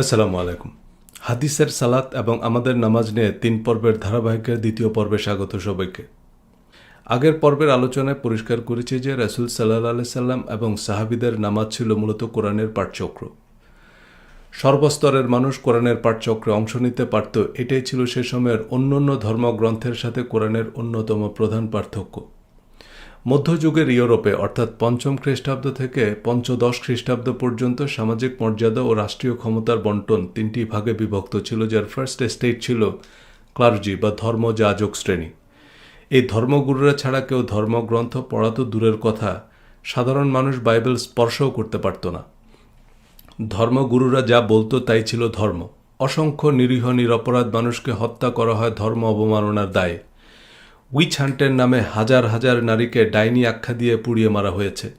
আসসালামু আলাইকুম। হাদিসের সালাত এবং আমাদের নামাজ নিয়ে তিন পর্বের ধারাবাহিকের দ্বিতীয় পর্বে স্বাগত সবাইকে। আগের পর্বের আলোচনায় পরিষ্কার করেছি যে রাসুল সাল্লাহ আলি সাল্লাম এবং সাহাবিদের নামাজ ছিল মূলত কোরআনের পাঠচক্র। সর্বস্তরের মানুষ কোরআনের পাঠচক্রে অংশ নিতে পারত, এটাই ছিল সে সময়ের অন্য অন্য ধর্মগ্রন্থের সাথে কোরআনের অন্যতম প্রধান পার্থক্য। মধ্যযুগের ইউরোপে, অর্থাৎ পঞ্চম খ্রিস্টাব্দ থেকে পঞ্চদশ খ্রিস্টাব্দ পর্যন্ত সামাজিক মর্যাদা ও রাষ্ট্রীয় ক্ষমতার বন্টন তিনটি ভাগে বিভক্ত ছিল, যার ফার্স্ট স্টেট ছিল ক্লার্জি বা ধর্মযাজক শ্রেণি। এই ধর্মগুরুরা ছাড়া কেউ ধর্মগ্রন্থ পড়া তো দূরের কথা, সাধারণ মানুষ বাইবেল স্পর্শও করতে পারত না। ধর্মগুরুরা যা বলতো তাই ছিল ধর্ম। অসংখ্য নিরীহ, নিরপরাধ মানুষকে হত্যা করা হয় ধর্ম অবমাননার দায়ে। উইচ হান্টের নামে হাজার হাজার নারীকে ডাইনি আখ্যা দিয়ে পুড়িয়ে মারা হয়েছে।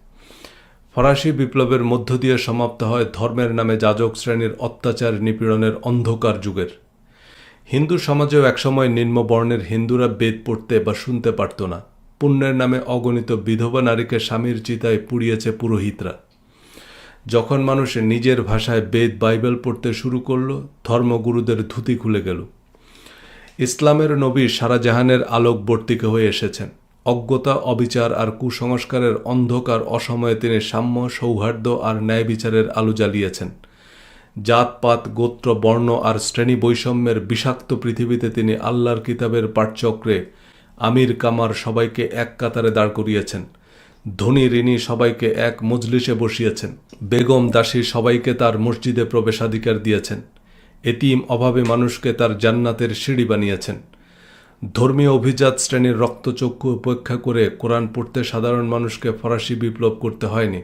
ফরাসি বিপ্লবের মধ্য দিয়ে সমাপ্ত হয় ধর্মের নামে যাজক শ্রেণির অত্যাচার নিপীড়নের অন্ধকার যুগের। হিন্দু সমাজেও একসময় নিম্নবর্ণের হিন্দুরা বেদ পড়তে বা শুনতে পারত না। পুণ্যের নামে অগণিত বিধবা নারীকে স্বামীর চিতায় পুড়িয়েছে পুরোহিতরা। যখন মানুষ নিজের ভাষায় বেদ বাইবেল পড়তে শুরু করল, ধর্মগুরুদের ধুতি খুলে গেল। ইসলামের নবী সারা জাহানের আলোকবর্তিকা হয়ে এসেছেন। অজ্ঞতা, অবিচার আর কুসংস্কারের অন্ধকার অসময়ে তিনি সাম্য, সৌহার্দ্য আর ন্যায় বিচারের আলো জ্বালিয়েছেন। জাতপাত, গোত্র, বর্ণ আর শ্রেণি বৈষম্যের বিষাক্ত পৃথিবীতে তিনি আল্লাহর কিতাবের পাঠচক্রে আমির কামার সবাইকে এক কাতারে দাঁড় করিয়েছেন। ধনী ঋণী সবাইকে এক মজলিসে বসিয়েছেন। বেগম দাসী সবাইকে তার মসজিদে প্রবেশাধিকার দিয়েছেন। এতিম অভাবে মানুষকে তার জান্নাতের সিঁড়ি বানিয়েছেন। ধর্মীয় অভিজাত শ্রেণির রক্তচক্ষু উপেক্ষা করে কোরআন পড়তে সাধারণ মানুষকে ফরাসি বিপ্লব করতে হয়নি।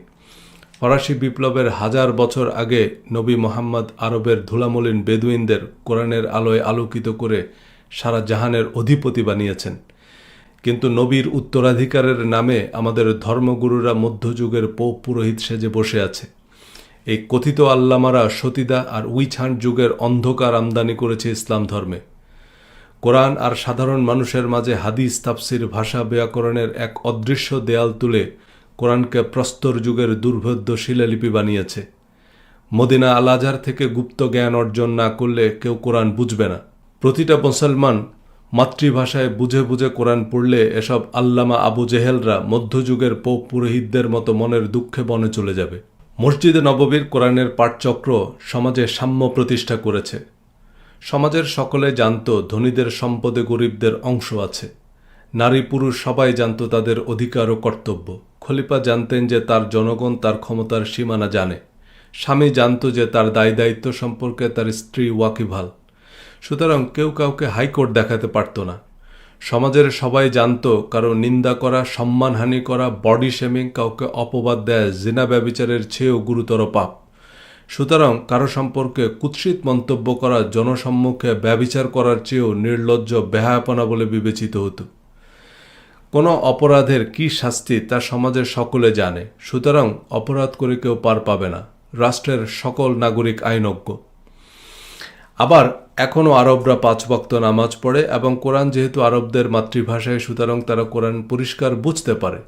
ফরাসি বিপ্লবের হাজার বছর আগে নবী মোহাম্মদ আরবের ধুলামলিন বেদুইনদের কোরআনের আলোয় আলোকিত করে সারা জাহানের অধিপতি বানিয়েছেন। কিন্তু নবীর উত্তরাধিকারের নামে আমাদের ধর্মগুরুরা মধ্যযুগের পৌপ পুরোহিত সেজে বসে আছে। এই কথিত আল্লামারা সতীদা আর উইছান যুগের অন্ধকার আমদানি করেছে ইসলাম ধর্মে। কোরআন আর সাধারণ মানুষের মাঝে হাদিস, তাফসির, ভাষা ব্যাকরণের এক অদৃশ্য দেয়াল তুলে কোরআনকে প্রস্তর যুগের দুর্ভেদ্য শিলালিপি বানিয়েছে। মদিনা আল আজহার থেকে গুপ্ত জ্ঞান অর্জন না করলে কেউ কোরআন বুঝবে না। প্রতিটা মুসলমান মাতৃভাষায় বুঝে বুঝে কোরআন পড়লে এসব আল্লামা আবু জেহেলরা মধ্যযুগের পোপ পুরোহিতদের মতো মনের দুঃখে বনে চলে যাবে। মসজিদে নববীর কোরআনের পাঠচক্র সমাজে সাম্য প্রতিষ্ঠা করেছে। সমাজের সকলে জানত ধনীদের সম্পদে গরিবদের অংশ আছে। নারী পুরুষ সবাই জানত তাদের অধিকার ও কর্তব্য। খলিফা জানতেন যে তার জনগণ তার ক্ষমতার সীমানা জানে। স্বামী জানত যে তার দায় দায়িত্ব সম্পর্কে তার স্ত্রী ওয়াকিভাল সুতরাং কেউ কাউকে হাইকোর্ট দেখাতে পারত না। সমাজের সবাই জানত, কারও নিন্দা করা, সম্মানহানি করা বডি শেমিং কাউকে অপবাদ দেয়, জিনা ব্যবিচারের চেয়েও গুরুতর পাপ। সুতরাং কারও সম্পর্কে কুৎসিত মন্তব্য করা, জনসম্মুখে ব্যবিচার করার চেয়েও নির্লজ্জ, বেহায়াপনা বলে বিবেচিত হতো। কোনো অপরাধের কি শাস্তি তা সমাজের সকলে জানে। সুতরাং অপরাধ করে কেউ পার পাবে না। রাষ্ট্রের সকল নাগরিক আইনজ্ঞ। আবার এখনও আরবরা পাঁচ বক্ত নামাজ পড়ে এবং কোরআন যেহেতু আরবদের মাতৃভাষায়, সুতরাং তারা কোরআন পরিষ্কার বুঝতে পারে।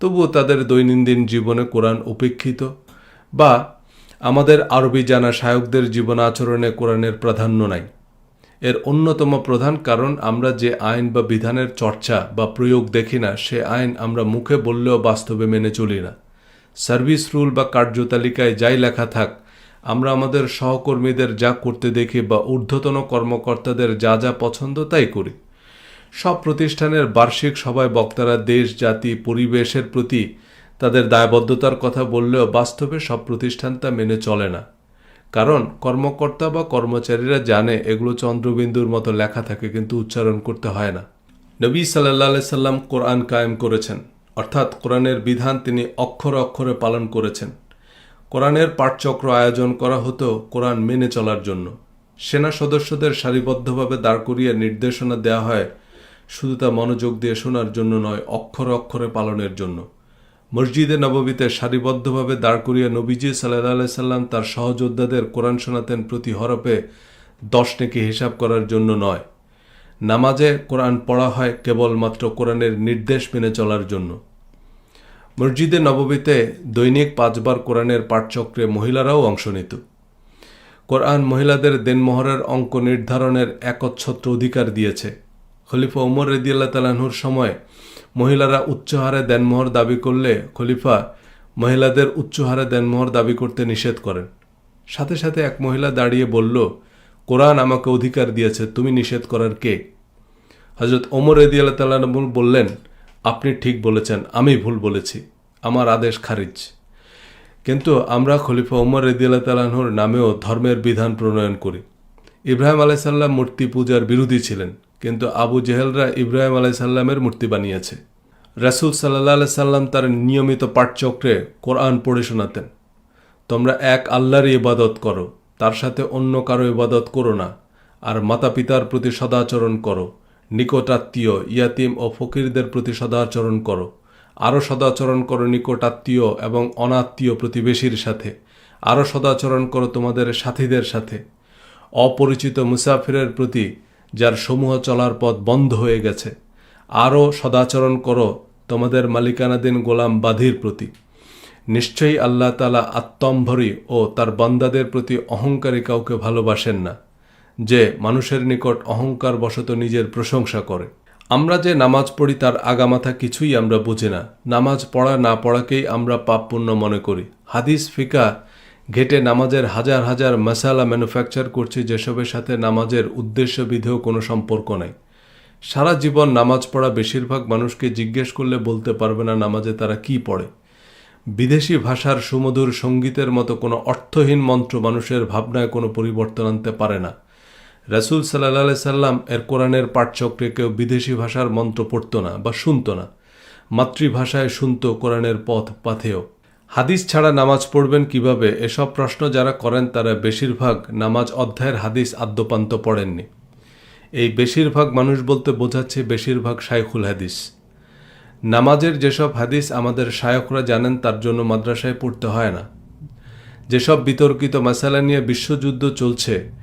তবুও তাদের দৈনন্দিন জীবনে কোরআন উপেক্ষিত বা আমাদের আরবি জানা শায়কদের জীবন আচরণে কোরআনের প্রাধান্য নাই। এর অন্যতম প্রধান কারণ, আমরা যে আইন বা বিধানের চর্চা বা প্রয়োগ দেখি না, সে আইন আমরা মুখে বললেও বাস্তবে মেনে চলি না। সার্ভিস রুল বা কার্যতালিকায় যাই লেখা থাক আমরা আমাদের সহকর্মীদের যা করতে দেখি বা ঊর্ধ্বতন কর্মকর্তাদের যা যা পছন্দ তাই করি। সব প্রতিষ্ঠানের বার্ষিক সভায় বক্তারা দেশ, জাতি, পরিবেশের প্রতি তাদের দায়বদ্ধতার কথা বললেও বাস্তবে সব প্রতিষ্ঠান তা মেনে চলে না। কারণ কর্মকর্তা বা কর্মচারীরা জানে এগুলো চন্দ্রবিন্দুর মতো লেখা থাকে কিন্তু উচ্চারণ করতে হয় না। নবী সাল্লাহ সাল্লাম কোরআন কায়েম করেছেন। অর্থাৎ কোরআনের বিধান তিনি অক্ষরে অক্ষরে পালন করেছেন। কোরআনের পাঠচক্র আয়োজন করা হতো কোরআন মেনে চলার জন্য। সেনা সদস্যদের সারিবদ্ধভাবে দাঁড় করিয়ে নির্দেশনা দেওয়া হয়, শুধু তা মনোযোগ দিয়ে শোনার জন্য নয়, অক্ষরে অক্ষরে পালনের জন্য। মসজিদে নববীতে সারিবদ্ধভাবে দাঁড় করিয়ে নবীজি সাল্লাহ সাল্লাম তার সহযোদ্ধাদের কোরআন শোনাতেন প্রতি হরপে দশ নেকি হিসাব করার জন্য নয়। নামাজে কোরআন পড়া হয় কেবলমাত্র কোরআনের নির্দেশ মেনে চলার জন্য। মসজিদে নববীতে দৈনিক পাঁচবার কোরআনের পাঠচক্রে মহিলারাও অংশ নিত। কোরআন মহিলাদের দেনমোহরের অঙ্ক নির্ধারণের একচ্ছত্র অধিকার দিয়েছে। খলিফা ওমর রেদিয়াল্লাহ তালাহুর সময় মহিলারা উচ্চ হারে দেনমোহর দাবি করলে খলিফা মহিলাদের উচ্চ হারে দেনমোহর দাবি করতে নিষেধ করেন। সাথে সাথে এক মহিলা দাঁড়িয়ে বলল, কোরআন আমাকে অধিকার দিয়েছে, তুমি নিষেধ করার কে? হজরত ওমর রেদিয়াল্লাহ তাল্লাহ বললেন আপনি ঠিক বলেছেন, আমি ভুল বলেছি, আমার আদেশ খারিজ। কিন্তু আমরা খলিফা ওমর রেদিয়াল্লাহ তালাহুর নামেও ধর্মের বিধান প্রণয়ন করি। ইব্রাহিম আলাইসাল্লাম মূর্তি পূজার বিরোধী ছিলেন, কিন্তু আবু জেহেলরা ইব্রাহিম আলাইসাল্লামের মূর্তি বানিয়েছে। রাসুল সাল্লাহ আলাই সাল্লাম তার নিয়মিত পাঠচক্রে কোরআন পড়ে শোনাতেন। তোমরা এক আল্লাহরই ইবাদত করো, তার সাথে অন্য কারও ইবাদত করো না, আর মাতা পিতার প্রতি সদাচরণ করো। নিকটাত্মীয়, ইয়াতিম ও ফকিরদের প্রতি সদাচরণ করো। আরও সদাচরণ করো নিকটাত্মীয় এবং অনাত্মীয় প্রতিবেশীর সাথে। আরও সদাচরণ করো তোমাদের সাথীদের সাথে। অপরিচিত মুসাফিরের প্রতি, যার সমূহ চলার পথ বন্ধ হয়ে গেছে। আরও সদাচরণ করো তোমাদের মালিকানাধীন গোলাম বাধির প্রতি। নিশ্চয়ই আল্লাহ তালা আত্মম্ভরী ও তার বান্দাদের প্রতি অহংকারী কাউকে ভালোবাসেন না। যে মানুষের নিকট অহংকার বশত নিজের প্রশংসা করে। আমরা যে নামাজ পড়ি তার আগামাথা কিছুই আমরা বুঝি না। নামাজ পড়া না পড়াকেই আমরা পাপপূর্ণ মনে করি। হাদিস ফিকা ঘেটে নামাজের হাজার হাজার মশালা ম্যানুফ্যাকচার করছি যেসবের সাথে নামাজের উদ্দেশ্য বিধেও কোনো সম্পর্ক নেই। সারা জীবন নামাজ পড়া বেশিরভাগ মানুষকে জিজ্ঞেস করলে বলতে পারবে না নামাজে তারা কি পড়ে। বিদেশি ভাষার সুমধুর সঙ্গীতের মতো কোনো অর্থহীন মন্ত্র মানুষের ভাবনায় কোনো পরিবর্তন আনতে পারে না। রাসুল সাল্লাহ সাল্লাম এর কোরআনের পাঠচক্রে কেউ বিদেশি ভাষার মন্ত্র পড়তো না বা শুনত না। মাতৃভাষায় শুনত কোরআনের পথ পাথেও হাদিস ছাড়া নামাজ পড়বেন কীভাবে? এসব প্রশ্ন যারা করেন তারা বেশিরভাগ নামাজ অধ্যায়ের হাদিস আদ্যপান্ত পড়েননি। এই বেশিরভাগ মানুষ বলতে বোঝাচ্ছে বেশিরভাগ শাইখুল হাদিস। নামাজের যেসব হাদিস আমাদের শায়করা জানেন, তার জন্য মাদ্রাসায় পড়তে হয় না। যেসব বিতর্কিত মাসালা নিয়ে বিশ্বযুদ্ধ চলছে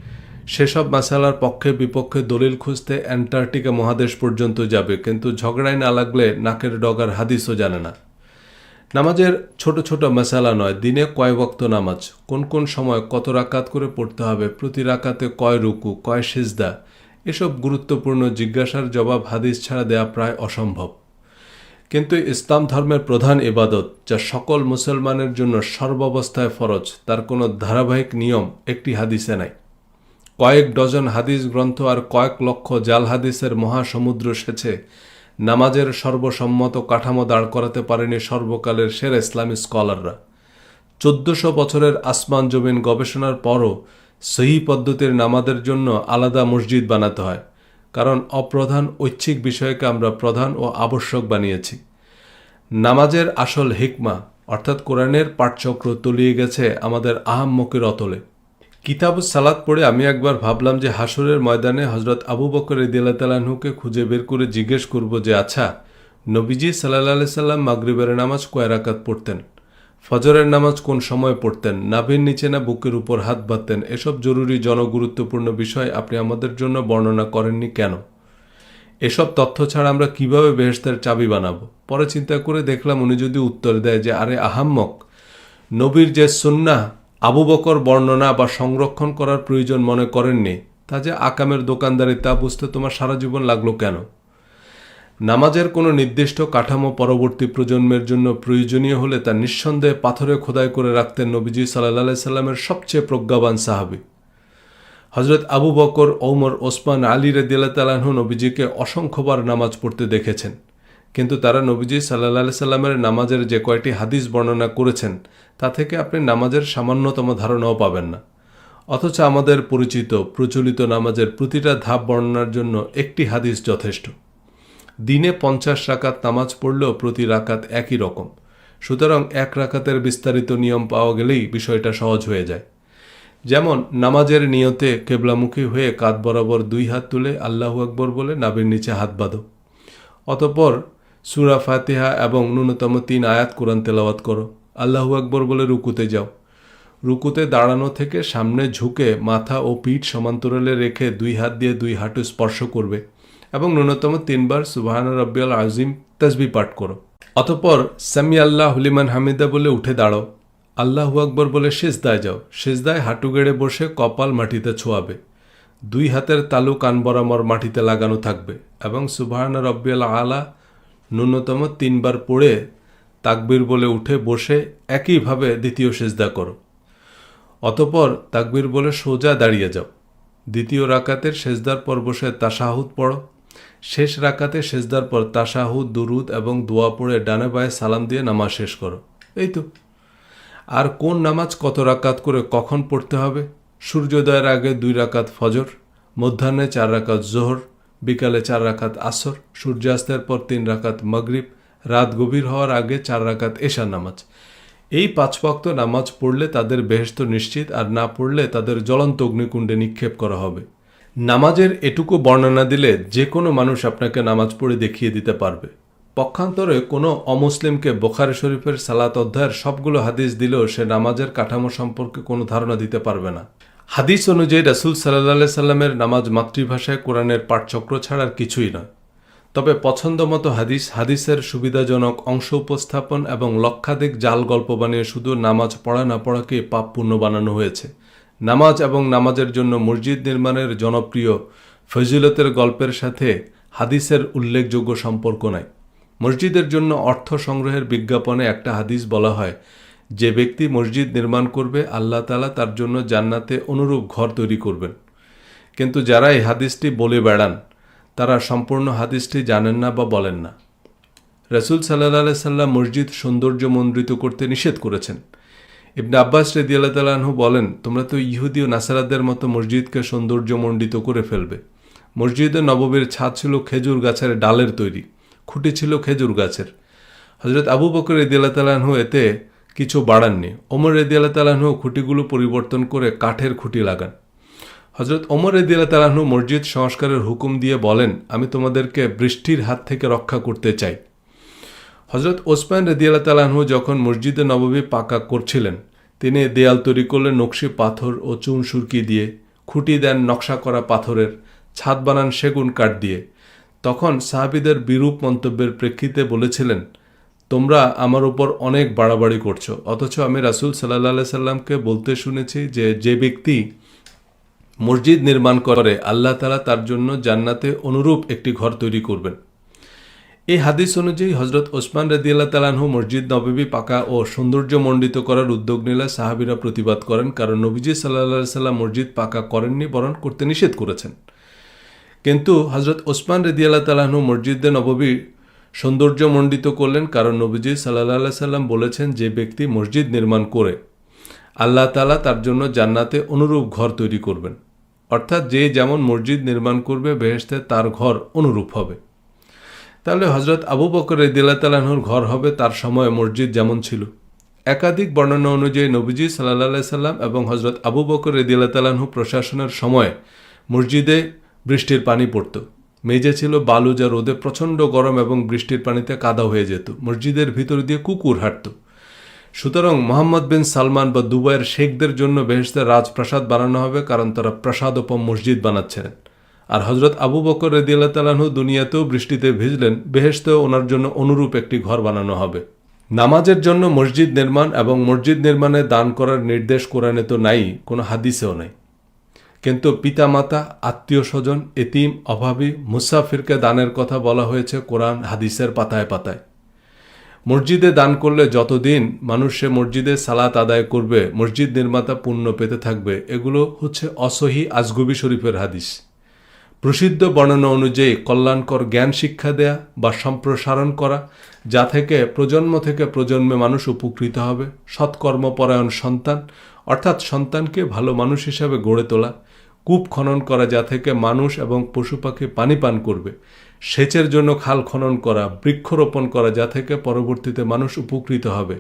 সেসব মাসালার পক্ষে বিপক্ষে দলিল খুঁজতে অ্যান্টার্কটিকা মহাদেশ পর্যন্ত যাবে, কিন্তু ঝগড়ায় না লাগলে নাকের ডগার হাদিসও জানে না। নামাজের ছোট ছোট মশালা নয়, দিনে কয় বক্ত নামাজ? কোন কোন সময় কত রাকাত করে পড়তে হবে? প্রতি রাকাতে কয় রুকু, কয় সিজদা? এসব গুরুত্বপূর্ণ জিজ্ঞাসার জবাব হাদিস ছাড়া দেয়া প্রায় অসম্ভব। কিন্তু ইসলাম ধর্মের প্রধান ইবাদত, যা সকল মুসলমানের জন্য সর্বাবস্থায় ফরজ, তার কোনো ধারাবাহিক নিয়ম একটি হাদিসে নাই। কয়েক ডজন হাদিস গ্রন্থ আর কয়েক লক্ষ জাল হাদিসের মহাসমুদ্র সেছে নামাজের সর্বসম্মত কাঠামো দাঁড় করাতে পারেনি সর্বকালের সেরা ইসলামী স্কলাররা। চোদ্দশো বছরের আসমান জমিন গবেষণার পরও সহি পদ্ধতির নামাজের জন্য আলাদা মসজিদ বানাতে হয়, কারণ অপ্রধান ঐচ্ছিক বিষয়কে আমরা প্রধান ও আবশ্যক বানিয়েছি। নামাজের আসল হিকমা, অর্থাৎ কোরআনের পাঠচক্র তলিয়ে গেছে আমাদের আহাম্মকের অতলে। কিতাব সালাদ পড়ে আমি একবার ভাবলাম যে হাসরের ময়দানে হজরত আবু বকর দিল্লাতালাহুকে খুঁজে বের করে জিজ্ঞেস করব যে আচ্ছা নবীজি সাল্লাহ সাল্লাম মাগরিবের নামাজ কয় রাকাত পড়তেন? ফজরের নামাজ কোন সময় পড়তেন? নাভির নিচে না বুকের উপর হাত বাঁধতেন? এসব জরুরি, জনগুরুত্বপূর্ণ বিষয় আপনি আমাদের জন্য বর্ণনা করেননি কেন? এসব তথ্য ছাড়া আমরা কীভাবে বেহেস্তের চাবি বানাবো? পরে চিন্তা করে দেখলাম উনি যদি উত্তর দেয় যে, আরে আহাম্মক, নবীর যে সুন্না আবু বকর বর্ণনা বা সংরক্ষণ করার প্রয়োজন মনে করেননি। তা যে আকামের দোকানদারি তা বুঝতে তোমার সারা জীবন লাগল কেন? নামাজের কোনো নির্দিষ্ট কাঠামো পরবর্তী প্রজন্মের জন্য প্রয়োজনীয় হলে তা নিঃসন্দেহে পাথরে খোদাই করে রাখতেন নবীজি সাল্লাহ সাল্লামের সবচেয়ে প্রজ্ঞাবান সাহাবি। হজরত আবু বকর, ওমর, ওসমান, আলী রে রেদিল্লা তালাহ নবীজিকে অসংখ্যবার নামাজ পড়তে দেখেছেন। কিন্তু তারা নবীজি সাল্লাহ সাল্লামের নামাজের যে কয়টি হাদিস বর্ণনা করেছেন, তা থেকে আপনি নামাজের সামান্যতম ধারণাও পাবেন না। অথচ আমাদের পরিচিত, প্রচলিত নামাজের প্রতিটা ধাপ বর্ণনার জন্য একটি হাদিস যথেষ্ট। দিনে পঞ্চাশ রাকাত নামাজ পড়লেও প্রতি রাকাত একই রকম। সুতরাং এক রাকাতের বিস্তারিত নিয়ম পাওয়া গেলেই বিষয়টা সহজ হয়ে যায়। যেমন, নামাজের নিয়তে কেবলামুখী হয়ে কাত বরাবর দুই হাত তুলে আল্লাহু আকবর বলে নাবির নিচে হাত বাঁধো। অতপর সুরা ফাতিহা এবং ন্যূনতম তিন আয়াত কোরআন তেলাওয়াত করো। আল্লাহু আকবর বলে রুকুতে যাও। রুকুতে দাঁড়ানো থেকে সামনে ঝুঁকে মাথা ও পিঠ সমান্তরালে রেখে দুই হাত দিয়ে দুই হাঁটু স্পর্শ করবে এবং ন্যূনতম তিনবার সুবাহান রব্বিয়াল আজিম তসবি পাঠ করো। অতপর সামি আল্লাহ হলিমান হামিদা বলে উঠে দাঁড়াও। আল্লাহু আকবর বলে সেজদায় যাও। সেজদায় হাঁটু গেড়ে বসে কপাল মাটিতে ছোঁয়াবে। দুই হাতের তালু কান বরাবর মাটিতে লাগানো থাকবে এবং সুবাহান রব্বিয়াল আলা ন্যূনতম তিনবার পড়ে তাকবির বলে উঠে বসে একইভাবে দ্বিতীয় সেজদা করো। অতপর তাকবির বলে সোজা দাঁড়িয়ে যাও। দ্বিতীয় রাকাতের সেজদার পর বসে তাশাহুদ পড়ো। শেষ রাকাতে সেজদার পর তাশাহুদ, দুরুদ এবং দোয়া পড়ে ডানে বায়ে সালাম দিয়ে নামাজ শেষ করো। এই তো। আর কোন নামাজ কত রাকাত করে কখন পড়তে হবে? সূর্যোদয়ের আগে দুই রাকাত ফজর, মধ্যাহ্নে চার রাকাত জোহর বিকালে চার রাকাত আসর, সূর্যাস্তের পর তিন রাকাত মগরিব, রাত গভীর হওয়ার আগে চার রাকাত এশা নামাজ। এই পাঁচ ওয়াক্ত নামাজ পড়লে তাদের বেহেস্ত নিশ্চিত, আর না পড়লে তাদের জ্বলন্ত অগ্নিকুণ্ডে নিক্ষেপ করা হবে। নামাজের এটুকু বর্ণনা দিলে যে কোনো মানুষ আপনাকে নামাজ পড়ে দেখিয়ে দিতে পারবে। পক্ষান্তরে কোনো অমুসলিমকে বোখারি শরীফের সালাত অধ্যায়ের সবগুলো হাদিস দিলেও সে নামাজের কাঠামো সম্পর্কে কোনো ধারণা দিতে পারবে না। হাদিস অনুযায়ী রাসুল সাল্লাহ সাল্লামের নামাজ মাতৃভাষায় কোরআনের পাঠচক্র ছাড়া আর কিছুই নয়। তবে পছন্দমতো হাদিস, হাদিসের সুবিধাজনক অংশ উপস্থাপন এবং লক্ষাধিক জাল গল্প বানিয়ে শুধু নামাজ পড়া না পড়াকে পাপ পূর্ণ বানানো হয়েছে। নামাজ এবং নামাজের জন্য মসজিদ নির্মাণের জনপ্রিয় ফজিলতের গল্পের সাথে হাদিসের উল্লেখযোগ্য সম্পর্ক নাই। মসজিদের জন্য অর্থ সংগ্রহের বিজ্ঞাপনে একটা হাদিস বলা হয় যে ব্যক্তি মসজিদ নির্মাণ করবে, আল্লাহ তালা তার জন্য জান্নাতে অনুরূপ ঘর তৈরি করবেন। কিন্তু যারা এই হাদিসটি বলে বেড়ান, তারা সম্পূর্ণ হাদিসটি জানেন না বা বলেন না। রসুল সাল্লাহ সাল্লাম মসজিদ সৌন্দর্য সৌন্দর্যমণ্ডিত করতে নিষেধ করেছেন। ইবনে আব্বাস রেদিয়াল্লাহ তালাহু বলেন, তোমরা তো ইহুদি ও নাসারাদের মতো মসজিদকে সৌন্দর্যমণ্ডিত করে ফেলবে। মসজিদে নববীর ছাদ ছিল খেজুর গাছের ডালের তৈরি, খুঁটি ছিল খেজুর গাছের। হজরত আবু বকর রেদিয়াল্লাহ তালাহু এতে কিছু বাড়াননি। ওমর রেদিয়াল্লাহ তালাহু খুঁটিগুলো পরিবর্তন করে কাঠের খুঁটি লাগান। হজরত ওমর রেদিয়াল্লাহ তালাহু মসজিদ সংস্কারের হুকুম দিয়ে বলেন, আমি তোমাদেরকে বৃষ্টির হাত থেকে রক্ষা করতে চাই। হজরত ওসমান রেদিয়াল্লাহ তালাহু যখন মসজিদে নববী পাকা করছিলেন, তিনি দেয়াল তৈরি করলেন নকশি পাথর ও চুন সুরকি দিয়ে, খুঁটি দেন নকশা করা পাথরের, ছাদ বানান সেগুন কাঠ দিয়ে। তখন সাহাবিদের বিরূপ মন্তব্যের প্রেক্ষিতে বলেছিলেন তোমরা আমার উপর অনেক বাড়াবাড়ি করছ। অথচ আমি রাসুল সাল্লাহ সাল্লামকে বলতে শুনেছি যে যে ব্যক্তি মসজিদ নির্মাণ করে, আল্লাহ তালা তার জন্য জান্নাতে অনুরূপ একটি ঘর তৈরি করবেন। এই হাদিস অনুযায়ী হজরত ওসমান রদিয়াল্লাহ তালাহু মসজিদ নববী পাকা ও সৌন্দর্যমণ্ডিত করার উদ্যোগ নিলে সাহাবিরা প্রতিবাদ করেন, কারণ নবীজি সাল্লাহ সাল্লাম মসজিদ পাকা করেননি, বরং করতে নিষেধ করেছেন। কিন্তু হজরত ওসমান রদিয়াল্লাহ তালাহু মসজিদে নববী সৌন্দর্যমণ্ডিত করলেন কারণ নবীজি সাল্লাহ সাল্লাম বলেছেন, যে ব্যক্তি মসজিদ নির্মাণ করে, আল্লাহ তালা তার জন্য জান্নাতে অনুরূপ ঘর তৈরি করবেন। অর্থাৎ যে যেমন মসজিদ নির্মাণ করবে বেহেস্তে তার ঘর অনুরূপ হবে। তাহলে হজরত আবু বকর রেদিল্লা তালাহুর ঘর হবে তার সময় মসজিদ যেমন ছিল। একাধিক বর্ণনা অনুযায়ী নবীজি সাল্লাহ সাল্লাম এবং হজরত আবু বকর রেদিল্লা তালাহু প্রশাসনের সময় মসজিদে বৃষ্টির পানি পড়ত। মেজে ছিল বালু যা রোদে প্রচণ্ড গরম এবং বৃষ্টির পানিতে কাদা হয়ে যেত। মসজিদের ভিতর দিয়ে কুকুর হাঁটত। সুতরাং মোহাম্মদ বিন সালমান বা দুবাইয়ের শেখদের জন্য বেহেস্তের রাজপ্রাসাদ বানানো হবে কারণ তারা প্রাসাদ প্রাসাদোপম মসজিদ বানাচ্ছিলেন আর হজরত আবু বকর রদিয়াল্লাহ তালাহু দুনিয়াতেও বৃষ্টিতে ভিজলেন বেহেস্তেও ওনার জন্য অনুরূপ একটি ঘর বানানো হবে। নামাজের জন্য মসজিদ নির্মাণ এবং মসজিদ নির্মাণে দান করার নির্দেশ কোরআনে তো নাই, কোনো হাদিসেও নাই। কিন্তু পিতামাতা, আত্মীয় স্বজন, এতিম, অভাবী, মুসাফিরকে দানের কথা বলা হয়েছে কোরআন হাদিসের পাতায় পাতায়। মসজিদে দান করলে যতদিন মানুষ সে মসজিদে সালাত আদায় করবে, মসজিদ নির্মাতা পুণ্য পেতে থাকবে, এগুলো হচ্ছে অসহি আজগবি শরীফের হাদিস। প্রসিদ্ধ বর্ণনা অনুযায়ী কল্যাণকর জ্ঞান শিক্ষা দেয়া বা সম্প্রসারণ করা, যা থেকে প্রজন্ম থেকে প্রজন্মে মানুষ উপকৃত হবে, সৎকর্মপরায়ণ সন্তান, অর্থাৎ সন্তানকে ভালো মানুষ হিসাবে গড়ে তোলা কূপ খনন করা যা থেকে মানুষ এবং পশু পাখি পানি পান করবে। সেচের জন্য খাল খনন করা, বৃক্ষরোপণ করা যা থেকে পরবর্তীতে মানুষ উপকৃত হবে।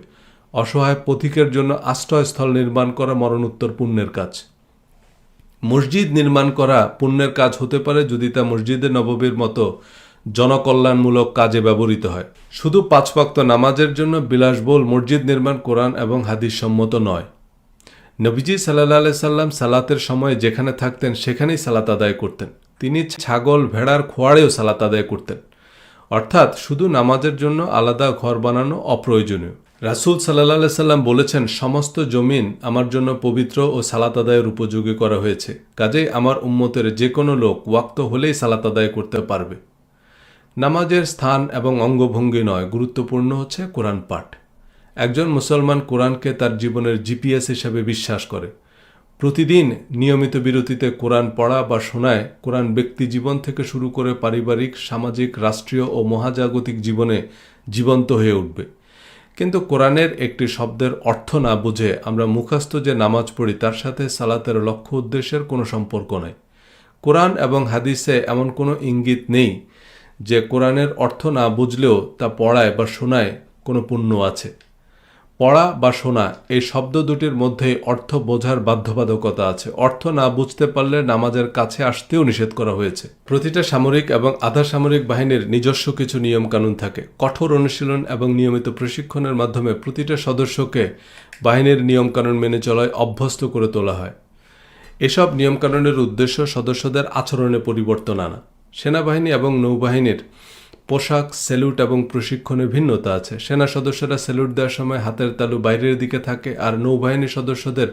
অসহায় পথিকের জন্য আশ্রয়স্থল নির্মাণ করা মরণোত্তর পুণ্যের কাজ। মসজিদ নির্মাণ করা পুণ্যের কাজ হতে পারে যদি তা মসজিদে নববীর মতো জনকল্যাণমূলক কাজে ব্যবহৃত হয়। শুধু পাঁচ ওয়াক্ত নামাজের জন্য বিলাসবহুল মসজিদ নির্মাণ কোরআন এবং হাদিস সম্মত নয়। নবীজি সাল্লাহ সাল্লাম সালাতের সময় যেখানে থাকতেন, সেখানেই সালাত আদায় করতেন। তিনি ছাগল, ভেড়ার খোয়াড়েও সালাত আদায় করতেন। অর্থাৎ শুধু নামাজের জন্য আলাদা ঘর বানানো অপ্রয়োজনীয়। রাসুল সাল্লাহ সাল্লাম বলেছেন, সমস্ত জমিন আমার জন্য পবিত্র ও সালাত আদায়ের উপযোগী করা হয়েছে। কাজেই আমার উম্মতের যে কোনো লোক ওয়াক্ত হলেই সালাত আদায় করতে পারবে। নামাজের স্থান এবং অঙ্গভঙ্গি নয়, গুরুত্বপূর্ণ হচ্ছে কোরআন পাঠ। একজন মুসলমান কোরআনকে তার জীবনের জিপিএস হিসাবে বিশ্বাস করে। প্রতিদিন নিয়মিত বিরতিতে কোরআন পড়া বা শোনায় কোরআন ব্যক্তি জীবন থেকে শুরু করে পারিবারিক, সামাজিক, রাষ্ট্রীয় ও মহাজাগতিক জীবনে জীবন্ত হয়ে উঠবে। কিন্তু কোরআনের একটি শব্দের অর্থ না বুঝে আমরা মুখস্থ যে নামাজ পড়ি তার সাথে সালাতের লক্ষ্য উদ্দেশ্যের কোনো সম্পর্ক নেই। কোরআন এবং হাদিসে এমন কোনো ইঙ্গিত নেই যে কোরআনের অর্থ না বুঝলেও তা পড়ায় বা শোনায় কোনো পুণ্য আছে। পড়া বা শোনা, এই শব্দ দুটির মধ্যে অর্থ বোঝার বাধ্যবাধকতা আছে। অর্থ না বুঝতে পারলে নামাজের কাছে আসতেও নিষেধ করা হয়েছে। প্রতিটা সামরিক এবং আধা সামরিক বাহিনীর নিজস্ব কিছু নিয়মকানুন থাকে। কঠোর অনুশীলন এবং নিয়মিত প্রশিক্ষণের মাধ্যমে প্রতিটা সদস্যকে বাহিনীর নিয়মকানুন মেনে চলায় অভ্যস্ত করে তোলা হয়। এসব নিয়মকানুনের উদ্দেশ্য সদস্যদের আচরণে পরিবর্তন আনা। সেনাবাহিনী এবং নৌবাহিনীর পোশাক স্যালুট এবং প্রশিক্ষণে ভিন্নতা আছে। সেনা সদস্যরা স্যালুট দেওয়ার সময় হাতের তালু বাইরের দিকে থাকে আর নৌবাহিনী সদস্যদের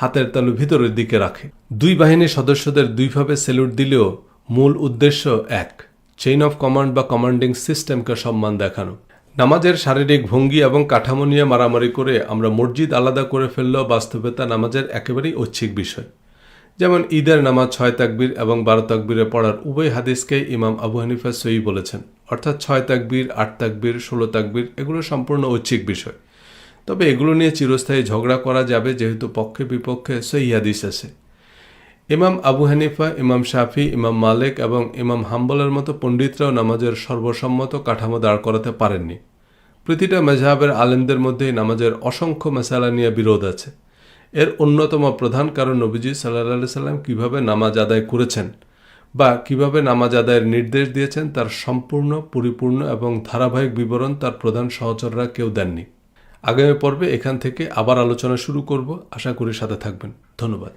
হাতের তালু ভিতরের দিকে রাখে। দুই বাহিনীর সদস্যদের দুইভাবে স্যালুট দিলেও মূল উদ্দেশ্য এক চেইন অফ কমান্ড বা কমান্ডিং সিস্টেমকে সম্মান দেখানো। নামাজের শারীরিক ভঙ্গি এবং কাঠামো নিয়ে মারামারি করে আমরা মসজিদ আলাদা করে ফেললেও বাস্তবতা নামাজের একেবারেই ঐচ্ছিক বিষয়। যেমন ঈদের নামাজ ছয় তাকবীর এবং বারো তাকবীরে পড়ার উভয় হাদিসকেই ইমাম আবু হানিফা সই বলেছেন। অর্থাৎ ছয় তাকবীর, আট তাকবীর, ষোলো তাকবীর এগুলো সম্পূর্ণ ঐচ্ছিক বিষয়। তবে এগুলো নিয়ে চিরস্থায়ী ঝগড়া করা যাবে যেহেতু পক্ষে বিপক্ষে সই হাদিস আছে। ইমাম আবু হানিফা, ইমাম শাফি, ইমাম মালিক এবং ইমাম হাম্বলের মতো পণ্ডিতরাও নামাজের সর্বসম্মত কাঠামো দাঁড় করাতে পারেননি। প্রতিটা মেজাহাবের আলেমদের মধ্যেই নামাজের অসংখ্য মেসালা নিয়ে বিরোধ আছে। এর অন্যতম প্রধান কারণ নবীজি সাল্লাহ সাল্লাম কীভাবে নামাজ আদায় করেছেন বা কীভাবে নামাজ আদায়ের নির্দেশ দিয়েছেন তার সম্পূর্ণ, পরিপূর্ণ এবং ধারাবাহিক বিবরণ তার প্রধান সহচররা কেউ দেননি। আগামী পর্বে এখান থেকে আবার আলোচনা শুরু করব। আশা করি সাথে থাকবেন। ধন্যবাদ।